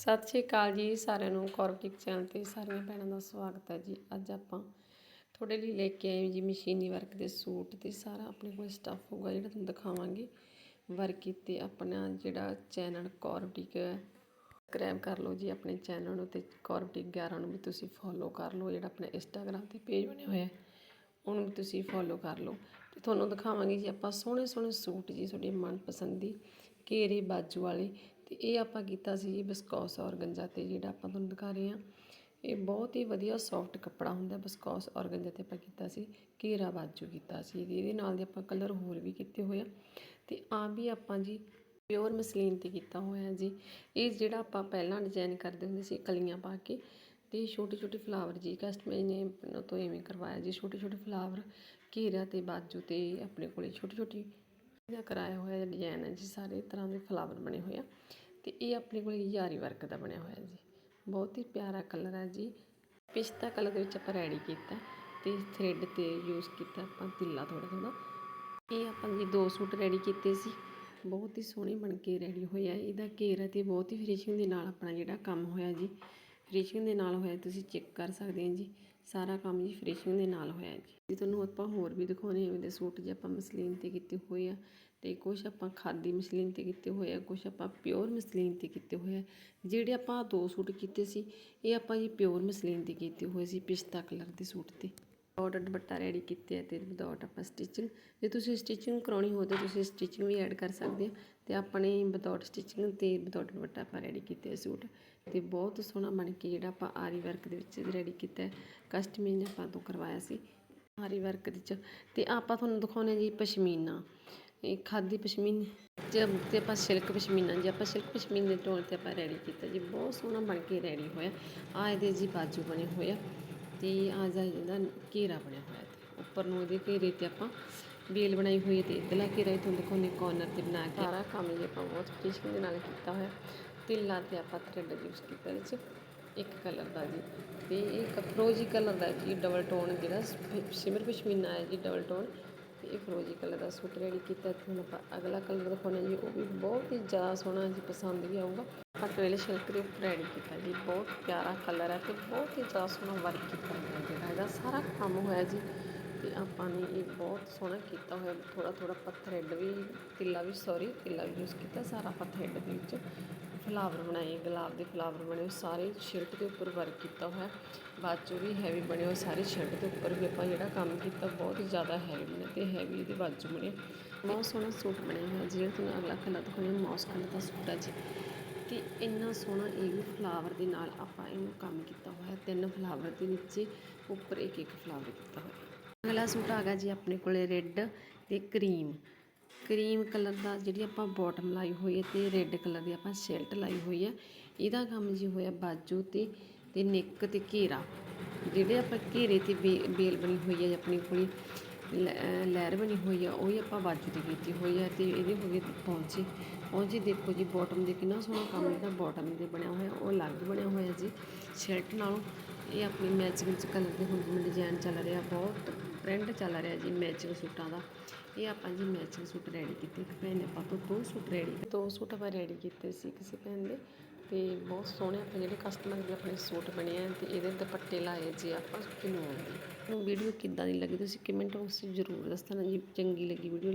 ਸਤਿ ਸ਼੍ਰੀ ਅਕਾਲ ਜੀ ਸਾਰਿਆਂ ਨੂੰ ਕੌਰਵਟਿਕ ਚੈਨਲ ਤੇ ਸਾਰੀਆਂ ਭੈਣਾਂ ਦਾ ਸਵਾਗਤ ਹੈ ਜੀ। ਅੱਜ ਆਪਾਂ ਤੁਹਾਡੇ ਲਈ ਲੈ ਕੇ ਆਏ ਜੀ ਮਸ਼ੀਨੀ ਵਰਕ ਦੇ ਸੂਟ ਤੇ ਸਾਰਾ ਆਪਣੇ ਕੋਲ ਸਟੱਫ ਹੋਊਗਾ ਜਿਹੜਾ ਤੁਹਾਨੂੰ ਦਿਖਾਵਾਂਗੇ। ਵਰਕ ਕੀਤੇ ਆਪਣਾ ਜਿਹੜਾ ਚੈਨਲ ਕੌਰਵਟਿਕ ਸਬਸਕ੍ਰਾਈਬ ਕਰ ਲਓ ਜੀ ਆਪਣੇ ਚੈਨਲ ਨੂੰ ਤੇ ਕੌਰਵਟਿਕ 11 ਨੂੰ ਵੀ ਤੁਸੀਂ ਫੋਲੋ ਕਰ ਲਓ। ਜਿਹੜਾ ਆਪਣਾ ਇੰਸਟਾਗ੍ਰam ਤੇ ਪੇਜ ਬਣਿਆ ਹੋਇਆ ਹੈ ਉਹਨੂੰ ਵੀ ਤੁਸੀਂ ਫੋਲੋ ਕਰ ਲਓ। ਤੇ ਤੁਹਾਨੂੰ ਦਿਖਾਵਾਂਗੇ ਜੀ ਆਪਾਂ ਸੋਹਣੇ ਸੋਹਣੇ ਸੂਟ ਜੀ, ਤੁਹਾਡੇ ਮਨਪਸੰਦੀ ਘੇਰੇ ਬਾਜੂ ਵਾਲੇ ਤੇ ਇਹ ਆਪਾਂ ਕੀਤਾ ਸੀ ਜੀ ਬਿਸਕੌਸ ਔਰਗੰਜਾ ਤੇ ਜਿਹੜਾ ਆਪਾਂ ਤੁਹਾਨੂੰ ਦਿਖਾ ਰਹੇ ਹਾਂ। ਇਹ ਬਹੁਤ ਹੀ ਵਧੀਆ ਸੌਫਟ ਕੱਪੜਾ ਹੁੰਦਾ, ਬਿਸਕੌਸ ਔਰਗੰਜਾ ਤੇ ਆਪਾਂ ਕੀਤਾ ਸੀ, ਘੇਰਾ ਬਾਜੂ ਕੀਤਾ ਸੀ ਇਹਦੇ ਨਾਲ ਦੇ ਆਪਾਂ ਕਲਰ ਹੋਰ ਵੀ ਕੀਤੇ ਹੋਏ ਆ। ਤੇ ਆ ਵੀ ਆਪਾਂ ਜੀ ਪਿਓਰ ਮਸਲੀਨ ਤੇ ਕੀਤਾ ਹੋਇਆ ਜੀ। ਇਹ ਜਿਹੜਾ ਆਪਾਂ ਪਹਿਲਾਂ ਡਿਜ਼ਾਈਨ ਕਰਦੇ ਹੁੰਦੇ ਸੀ, ਕਲੀਆਂ ਪਾ ਕੇ, ਤੇ ਛੋਟੇ ਛੋਟੇ ਫਲਾਵਰ ਜੀ ਕਸਟਮਰ ਨੇ ਆਪਣੇ ਤੋਂ ਐਵੇਂ ਕਰਵਾਇਆ ਜੀ, ਛੋਟੇ ਛੋਟੇ ਫਲਾਵਰ ਘੇਰਾ ਤੇ ਬਾਜੂ ਤੇ ਆਪਣੇ ਕੋਲੇ ਛੋਟੀ ਛੋਟੀ ਦਾ ਕਰਾਇਆ ਹੋਇਆ ਡਿਜ਼ਾਈਨ ਹੈ ਜੀ, ਸਾਰੇ ਤਰ੍ਹਾਂ ਦੇ ਫਲਾਵਰ ਬਣੇ ਹੋਏ ਆ। ਤੇ ਇਹ ਆਪਣੇ ਕੋਲ ਯਾਰੀ ਵਰਕ ਦਾ ਬਣਿਆ ਹੋਇਆ ਜੀ। ਬਹੁਤ ਹੀ ਪਿਆਰਾ ਕਲਰ ਹੈ ਜੀ। ਪਿਸਤਾ ਕਲਰ ਦੇ ਵਿੱਚ ਆਪਾਂ ਰੈਡੀ ਕੀਤਾ ਤੇ ਥ੍ਰੈਡ ਤੇ ਯੂਜ਼ ਕੀਤਾ ਆਪਾਂ ਤਿੱਲਾ ਥੋੜਾ ਥੋੜਾ ਇਹ ਆਪਾਂ ਜੀ ਦੋ ਸੂਟ ਰੈਡੀ ਕੀਤੇ ਸੀ। ਬਹੁਤ ਹੀ ਸੋਹਣੇ ਬਣ ਕੇ ਰੈਡੀ ਹੋਇਆ ਇਹਦਾ ਘੇਰਾ ਤੇ ਬਹੁਤ ਹੀ ਫਿਨਿਸ਼ਿੰਗ ਦੇ ਨਾਲ ਆਪਣਾ ਜਿਹੜਾ ਕੰਮ ਹੋਇਆ ਜੀ। ਫਿਨਿਸ਼ਿੰਗ ਦੇ ਨਾਲ ਹੋਇਆ ਤੁਸੀਂ ਚੈੱਕ ਕਰ ਸਕਦੇ ਹੋ ਜੀ। ਸਾਰਾ ਕੰਮ ਜੀ ਫਿਨਿਸ਼ਿੰਗ ਦੇ ਨਾਲ ਹੋਇਆ ਜੀ। ਜੇ ਤੁਹਾਨੂੰ ਆਪਾਂ ਹੋਰ ਵੀ ਦਿਖਾਉਣੇ ਐਵੇਂ ਦੇ ਸੂਟ ਜੇ ਆਪਾਂ ਮਸਲੀਨ ਤੇ ਕੀਤੇ ਹੋਏ ਆ ਤੇ ਕੁਝ ਆਪਾਂ ਖਾਦੀ ਮਸਲੀਨ ਤੇ ਕੀਤੇ ਹੋਏ ਆ ਕੁਝ ਆਪਾਂ ਪਿਓਰ ਮਸਲੀਨ ਤੇ ਕੀਤੇ ਹੋਏ ਆ। ਜਿਹੜੇ ਆਪਾਂ ਦੋ ਸੂਟ ਕੀਤੇ ਸੀ, ਇਹ ਆਪਾਂ ਜੀ ਪਿਓਰ ਮਸਲੀਨ ਤੇ ਕੀਤੇ ਹੋਏ ਸੀ, ਪਿਸਤਾ ਕਲਰ ਦੇ ਸੂਟ ਤੇ। ਵਿਦਆਊਟ ਦੁਪੱਟਾ ਰੈਡੀ ਕੀਤੇ ਹੈ ਤੇ ਵਿਦਆਊਟ ਆਪਾਂ ਸਟਿਚਿੰਗ ਜੇ ਤੁਸੀਂ ਸਟਿਚਿੰਗ ਕਰਾਉਣੀ ਹੋ ਤਾਂ ਤੁਸੀਂ ਸਟਿਚਿੰਗ ਵੀ ਐਡ ਕਰ ਸਕਦੇ ਆ ਤੇ ਆਪਣੇ ਵਿਦਆਊਟ ਸਟਿਚਿੰਗ ਤੇ ਵਿਦਆਊਟ ਦੁਪੱਟਾ ਆਪਾਂ ਰੈਡੀ ਕੀਤੇ ਆ ਸੂਟ ਤੇ ਬਹੁਤ ਸੋਹਣਾ ਬਣ ਕੇ ਜਿਹੜਾ ਆਪਾਂ ਆਰੀ ਵਰਕ ਦੇ ਵਿੱਚ ਰੈਡੀ ਕੀਤਾ ਕਸਟਮਰ ਨੇ ਆਪਾਂ ਤੋਂ ਕਰਵਾਇਆ ਸੀ ਆਰੀ ਵਰਕ ਦੇ ਵਿੱਚ ਤੇ ਆਪਾਂ ਤੁਹਾਨੂੰ ਦਿਖਾਉਣੇ ਜੀ ਪਸ਼ਮੀਨਾ, ਇਹ ਖਾਦੀ ਪਸ਼ਮੀਨ 'ਚ ਤੇ ਆਪਾਂ ਸਿਲਕ ਪਸ਼ਮੀਨਾ, ਜੇ ਆਪਾਂ ਸਿਲਕ ਪਸ਼ਮੀਨੇ ਦੇ ਟੋਨ ਤੇ ਆਪਾਂ ਰੈਡੀ ਕੀਤਾ ਜੀ, ਬਹੁਤ ਸੋਹਣਾ ਬਣ ਕੇ ਰੈਡੀ ਹੋਇਆ ਆ ਇਹਦੇ ਜੀ ਬਾਜੂ ਬਣੇ ਹੋਏ ਆ। ਤੇ ਆ ਜਾ ਇਹਦਾ ਘੇਰਾ ਬਣਿਆ ਹੋਇਆ ਤੇ ਉੱਪਰ ਨੂੰ ਇਹਦੇ ਘੇਰੇ ਤੇ ਆਪਾਂ ਬੇਲ ਬਣਾਈ ਹੋਈ ਹੈ ਤੇ ਇਧਰਲਾ ਘੇਰਾ ਤੁਹਾਨੂੰ ਦਿਖਾਉਂਦੇ ਕਾਰਨਰ ਤੇ ਬਣਾ ਕੇ। ਸਾਰਾ ਕੰਮ ਜੀ ਆਪਾਂ ਬਹੁਤ ਫਿਨਿਸ਼ਿੰਗ ਦੇ ਨਾਲ ਕੀਤਾ ਹੋਇਆ। ਤਿੱਲਾ ਤੇ ਆਪਾਂ ਥ੍ਰੈਡ ਯੂਜ਼ ਕੀਤਾ ਇਹਦੇ 'ਚ ਇੱਕ ਕਲਰ ਦਾ ਜੀ। ਤੇ ਇਹ ਇੱਕ ਫਰੋਜੀ ਕਲਰ ਦਾ ਜੀ ਡਬਲ ਟੋਨ ਜਿਹੜਾ ਸਿਮਰ ਪਸ਼ਮੀਨਾ ਹੈ ਜੀ ਡਬਲ ਟੋਨ ਤੇ ਇਹ ਫਰੋਜੀ ਕਲਰ ਦਾ ਸੂਟ ਰੈਡੀ ਕੀਤਾ ਤੇ ਹੁਣ ਆਪਾਂ ਅਗਲਾ ਕਲਰ ਦਿਖਾਉਣਾ ਜੀ। ਉਹ ਵੀ ਬਹੁਤ ਹੀ ਜ਼ਿਆਦਾ ਸੋਹਣਾ ਜੀ, ਪਸੰਦ ਵੀ ਆਊਗਾ। ਆਪਾਂ ਟਵੇਲ ਸ਼ਿਲਕ ਦੇ ਉੱਪਰ ਐਡ ਕੀਤਾ ਜੀ। ਬਹੁਤ ਪਿਆਰਾ ਕਲਰ ਹੈ ਤੇ ਬਹੁਤ ਹੀ ਜ਼ਿਆਦਾ ਸੋਹਣਾ ਵਰਕ ਕੀਤਾ ਹੋਇਆ ਜਿਹੜਾ। ਇਹਦਾ ਸਾਰਾ ਕੰਮ ਹੋਇਆ ਜੀ ਤੇ ਆਪਾਂ ਨੇ ਇਹ ਬਹੁਤ ਸੋਹਣਾ ਕੀਤਾ ਹੋਇਆ। ਥੋੜਾ ਥੋੜਾ ਪੱਥਰੇਡ ਵੀ ਤਿੱਲਾ ਵੀ ਸੌਰੀ ਤਿੱਲਾ ਵੀ ਯੂਜ਼ ਕੀਤਾ, ਸਾਰਾ ਪੱਥਰ ਐਡ ਦੇ ਵਿੱਚ। ਫਲਾਵਰ ਬਣਾਏ, ਗੁਲਾਬ ਦੇ ਫਲਾਵਰ ਬਣੇ ਹੋਏ ਸਾਰੇ ਸ਼ਰਟ ਦੇ ਉੱਪਰ ਵਰਕ ਕੀਤਾ ਹੋਇਆ। ਬਾਜੂ ਵੀ ਹੈਵੀ ਬਣੇ ਹੋਏ ਸਾਰੇ ਸ਼ਰਟ ਦੇ ਉੱਪਰ ਵੀ ਆਪਾਂ ਜਿਹੜਾ ਕੰਮ ਕੀਤਾ, ਬਹੁਤ ਹੀ ਜ਼ਿਆਦਾ ਹੈਵੀ ਬਣੇ ਤੇ ਹੈਵੀ ਇਹਦੇ ਬਾਜੂ ਬਣੇ। ਬਹੁਤ ਸੋਹਣਾ ਸੂਟ ਬਣਿਆ ਹੋਇਆ ਜਿਹੜਾ ਤੁਹਾਨੂੰ ਅਗਲਾ ਕਲਰ ਦਿਖਾਉਣਾ ਮੌਸ ਕਲਰ ਦਾ ਸੂਟ ਹੈ ਜੀ। ਤੇ ਇੰਨਾ ਸੋਹਣਾ ਇਹ ਵੀ ਫਲਾਵਰ ਦੇ ਨਾਲ ਆਪਾਂ ਇਹਨੂੰ ਕੰਮ ਕੀਤਾ ਹੋਇਆ ਤਿੰਨ ਫਲਾਵਰ ਦੇ ਨੀਚੇ ਉੱਪਰ ਇੱਕ ਇੱਕ ਫਲਾਵਰ ਕੀਤਾ ਹੋਇਆ ਅਗਲਾ ਸੂਟ ਆ ਗਿਆ ਜੀ ਆਪਣੇ ਕੋਲੇ ਰੈੱਡ ਤੇ ਕਰੀਮ ਕਰੀਮ ਕਲਰ ਦਾ ਜਿਹੜੀ ਆਪਾਂ ਬਾਟਮ ਲਾਈ ਹੋਈ ਹੈ ਤੇ ਰੈੱਡ ਕਲਰ ਦੀ ਆਪਾਂ ਸ਼ਰਟ ਲਾਈ ਹੋਈ ਹੈ। ਇਹਦਾ ਕੰਮ ਜੀ ਹੋਇਆ ਬਾਜੂ ਤੇ ਤੇ ਨੈਕ ਤੇ ਘੇਰਾ। ਜਿਹੜੇ ਆਪਾਂ ਘੇਰੇ ਤੇ ਬੇਲ ਬਣੀ ਹੋਈ ਹੈ ਆਪਣੀ ਕੋਲੀ ਲਹਿਰ ਬਣੀ ਹੋਈ ਆ, ਉਹ ਹੀ ਆਪਾਂ ਬਾਜੂ ਤੇ ਕੀਤੀ ਹੋਈ ਆ ਤੇ ਇਹਦੇ ਹੋ ਗਏ ਪਹੁੰਚੇ ਪਹੁੰਚੇ ਦੇਖੋ ਜੀ ਬਾਟਮ ਦੇ ਕਿੰਨਾ ਸੋਹਣਾ ਕੰਮ ਇਹਦਾ ਬਾਟਮ ਦੇ ਬਣਿਆ ਹੋਇਆ, ਉਹ ਅਲੱਗ ਬਣਿਆ ਹੋਇਆ ਜੀ। ਸ਼ਰਟ ਨਾਲੋਂ ਇਹ ਆਪਣੀ ਮੈਚਿੰਗ ਚ ਕਲਰ ਦੇ ਹੁਣ ਜਿਵੇਂ ਡਿਜ਼ਾਈਨ ਚੱਲ ਰਿਹਾ, ਬਹੁਤ ਟ੍ਰੈਂਡ ਚੱਲ ਰਿਹਾ ਜੀ ਮੈਚਿੰਗ ਸੂਟਾਂ ਦਾ। ਇਹ ਆਪਾਂ ਜੀ ਮੈਚਿੰਗ ਸੂਟ ਰੈਡੀ ਕੀਤੇ। ਇੱਕ ਭੈਣ ਨੇ ਆਪਾਂ ਤੋਂ ਦੋ ਸੂਟ ਰੈਡੀ ਦੋ ਸੂਟ ਆਪਾਂ ਰੈਡੀ ਕੀਤੇ ਸੀ ਕਿਸੇ ਭੈਣ ਦੇ। ਅਤੇ ਬਹੁਤ ਸੋਹਣੇ ਆਪਣੇ ਜਿਹੜੇ ਕਸਟਮਰ ਦੇ ਆਪਣੇ ਸੂਟ ਬਣੇ ਆ ਅਤੇ ਇਹਦੇ ਦੁਪੱਟੇ ਲਾਏ ਜੇ ਆਪਾਂ ਕਿਨੂੰ ਆਉਂਦੀ? ਵੀਡੀਓ ਕਿੱਦਾਂ ਦੀ ਲੱਗੀ ਤੁਸੀਂ ਕਮੈਂਟ ਬਾਕਸ 'ਚ ਜ਼ਰੂਰ ਦੱਸਣਾ ਜੀ, ਚੰਗੀ ਲੱਗੀ ਵੀਡੀਓ